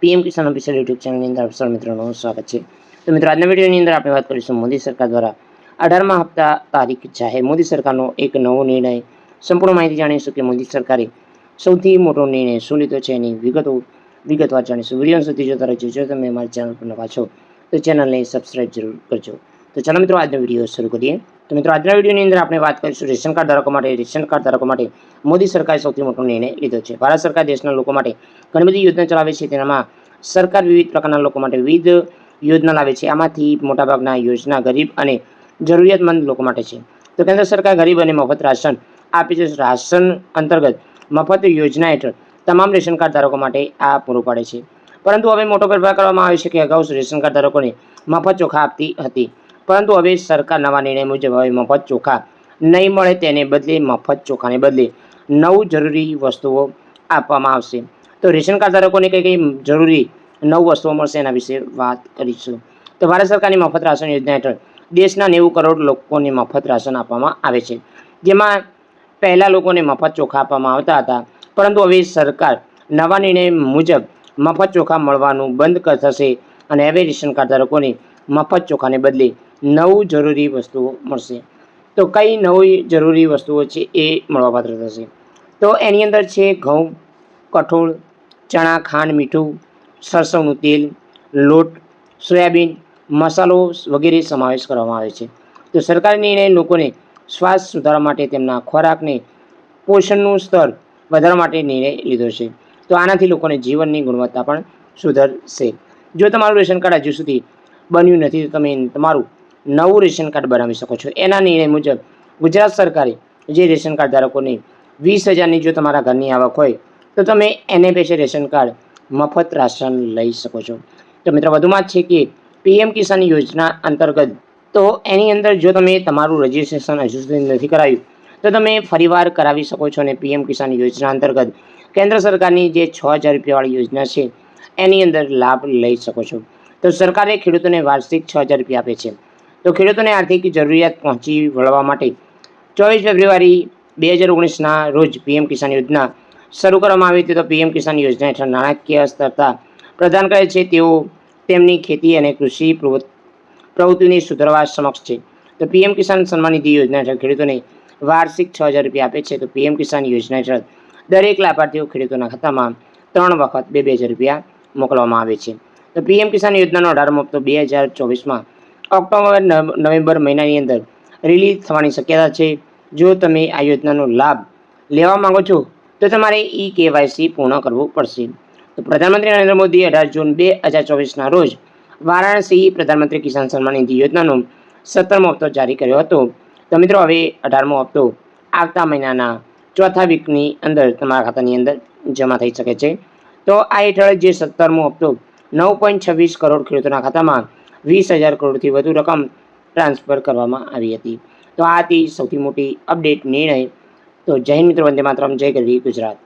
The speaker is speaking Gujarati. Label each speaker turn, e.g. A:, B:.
A: પીએમ કિસાન ઓફિશિયલ યુટ્યુબ ચેનલની અંદર અવસર મિત્રોનું સ્વાગત છે. તો મિત્રો, આજના વિડીયોની અંદર આપણે વાત કરીશું મોદી સરકાર દ્વારા અઢારમા હપ્તા તારીખ જાહેર. મોદી સરકારનો એક નવો નિર્ણય. સંપૂર્ણ માહિતી જાણીશું કે મોદી સરકારે સૌથી મોટો નિર્ણય શું લીધો છે એની વિગતો વિગતવાર જાણીશું. વીડિયો સુધી જોતા રહેજો. જો તમે અમારી ચેનલ પર નવા છો, તો ચેનલને સબસ્ક્રાઇબ જરૂર કરજો. તો ચાલો મિત્રો, આજનો વીડિયો શરૂ કરીએ. તો મિત્રો, આજના વિડીયોની અંદર આપણે વાત કરીશું રેશન કાર્ડ ધારકો માટે. રેશન કાર્ડ ધારકો માટે મોદી સરકારે સૌથી મોટો નિર્ણય લીધો છે. ભારત સરકાર દેશના લોકો માટે ઘણી બધી યોજના ચલાવે છે. તેનામાં સરકાર વિવિધ પ્રકારના લોકો માટે વિવિધ યોજના લાવે છે. આમાંથી મોટાભાગના યોજના ગરીબ અને જરૂરિયાતમંદ લોકો માટે છે. તો કેન્દ્ર સરકાર ગરીબ અને મફત રાશન આપે છે. રાશન અંતર્ગત મફત યોજના હેઠળ તમામ રેશન કાર્ડ ધારકો માટે આ પૂરું પાડે છે. પરંતુ હવે મોટો ફેરફાર કરવામાં આવ્યો છે કે અગાઉ રેશન કાર્ડ ધારકોને મફત ચોખા આપતી હતી. પરંતુ હવે સરકાર નવા નિર્ણય મુજબ હવે મફત ચોખા નહીં મળે તેને બદલે મફત ચોખાને બદલે નવ જરૂરી વસ્તુઓ આપવામાં આવશે. તો રેશન કાર્ડ ધારકોને કઈ કઈ જરૂરી નવ વસ્તુઓ મળશે એના વિશે વાત કરીશું. તો ભારત સરકારની મફત રાશન યોજના હેઠળ દેશના નેવું કરોડ લોકોને મફત રાશન આપવામાં આવે છે. જેમાં પહેલાં લોકોને મફત ચોખા આપવામાં આવતા હતા. પરંતુ હવે સરકાર નવા નિર્ણય મુજબ મફત ચોખા મળવાનું બંધ થશે અને હવે રેશન કાર્ડ ધારકોને મફત ચોખાને બદલે નવ જરૂરી વસ્તુઓ મળશે. તો કઈ નવી જરૂરી વસ્તુઓ છે એ મળવાપાત્ર થશે? તો એની અંદર છે ઘઉં, કઠોળ, ચણા, ખાંડ, મીઠું, સરસવનું તેલ, લોટ, સોયાબીન, મસાલો વગેરે સમાવેશ કરવામાં આવે છે. તો સરકારી નિર્ણય લોકોને સ્વાસ્થ્ય સુધારવા માટે તેમના ખોરાકને પોષણનું સ્તર વધારવા માટે નિર્ણય લીધો છે. તો આનાથી લોકોને જીવનની ગુણવત્તા પણ સુધરશે. જો તમારું રેશન કાર્ડ હજુ સુધી બન્યું નથી, તો તમે તમારું નવું રેશન કાર્ડ બનાવી શકો છો. એના નિર્ણય મુજબ ગુજરાત સરકારે જે રેશન કાર્ડ ધારકોને વીસ હજારની જો તમારા ઘરની આવક હોય, તો તમે એને પેશે રેશન કાર્ડ મફત રાશન લઈ શકો છો. તો મિત્રો, વધુમાં છે કે પીએમ કિસાન યોજના અંતર્ગત તો એની અંદર જો તમે તમારું રજિસ્ટ્રેશન હજુ સુધી નથી કરાવ્યું તો તમે ફરીવાર કરાવી શકો છો અને પીએમ કિસાન યોજના અંતર્ગત કેન્દ્ર સરકારની જે છ હજાર રૂપિયાવાળી યોજના છે, એની અંદર લાભ લઈ શકો છો. તો સરકારે ખેડૂતોને વાર્ષિક છ હજાર રૂપિયા આપે છે. તો ખેડૂતોને આર્થિક જરૂરિયાત પહોંચી વળવા માટે ચોવીસ ફેબ્રુઆરી બે હજાર ઓગણીસના રોજ પીએમ કિસાન યોજના શરૂ કરવામાં આવી હતી. તો પીએમ કિસાન યોજના હેઠળ નાણાકીય સ્તરતા પ્રદાન કરે છે. તેઓ તેમની ખેતી અને કૃષિ પ્રવૃત્તિ પ્રવૃત્તિની સુધારવા સમક્ષ છે. તો પીએમ કિસાન સન્માન નિધિ યોજના હેઠળ ખેડૂતોને વાર્ષિક છ હજાર રૂપિયા આપે છે. તો પીએમ કિસાન યોજના હેઠળ દરેક લાભાર્થીઓ ખેડૂતોના ખાતામાં ત્રણ વખત બે બે હજાર રૂપિયા મોકલવામાં આવે છે. તો પીએમ કિસાન યોજનાનો અઢારમો હપ્તો બે હજાર ચોવીસમાં નવ- નવેમ્બર મહિનાની અંદર. રિલીઝ થવાની શક્યતા છે. જો તમે આ યોજનાનો લાભ લેવા માંગો છો, તો તમારે ઈ કેવાયસી પૂર્ણ કરવું પડશે. તો પ્રધાનમંત્રી નરેન્દ્ર મોદી અઢાર જૂન બે હજાર ચોવીસના રોજ વારાણસી પ્રધાનમંત્રી કિસાન સન્માન નિધિ યોજનાનો સત્તરમો હપ્તો જારી કર્યો હતો. તો મિત્રો, હવે અઢારમો હપ્તો આવતા મહિનાના ચોથા વીકની અંદર તમારા ખાતાની અંદર જમા થઈ શકે છે. તો આ હેઠળ જે સત્તરમો હપ્તો નવ પોઈન્ટ છવ્વીસ કરોડ ખેડૂતોના ખાતામાં વીસ હજાર કરોડથી વધુ રકમ ટ્રાન્સફર કરવામાં આવી હતી. તો આ હતી સૌથી મોટી અપડેટ નિર્ણય. તો જય મિત્ર, વંદે માતરમ, જય ગરવી ગુજરાત.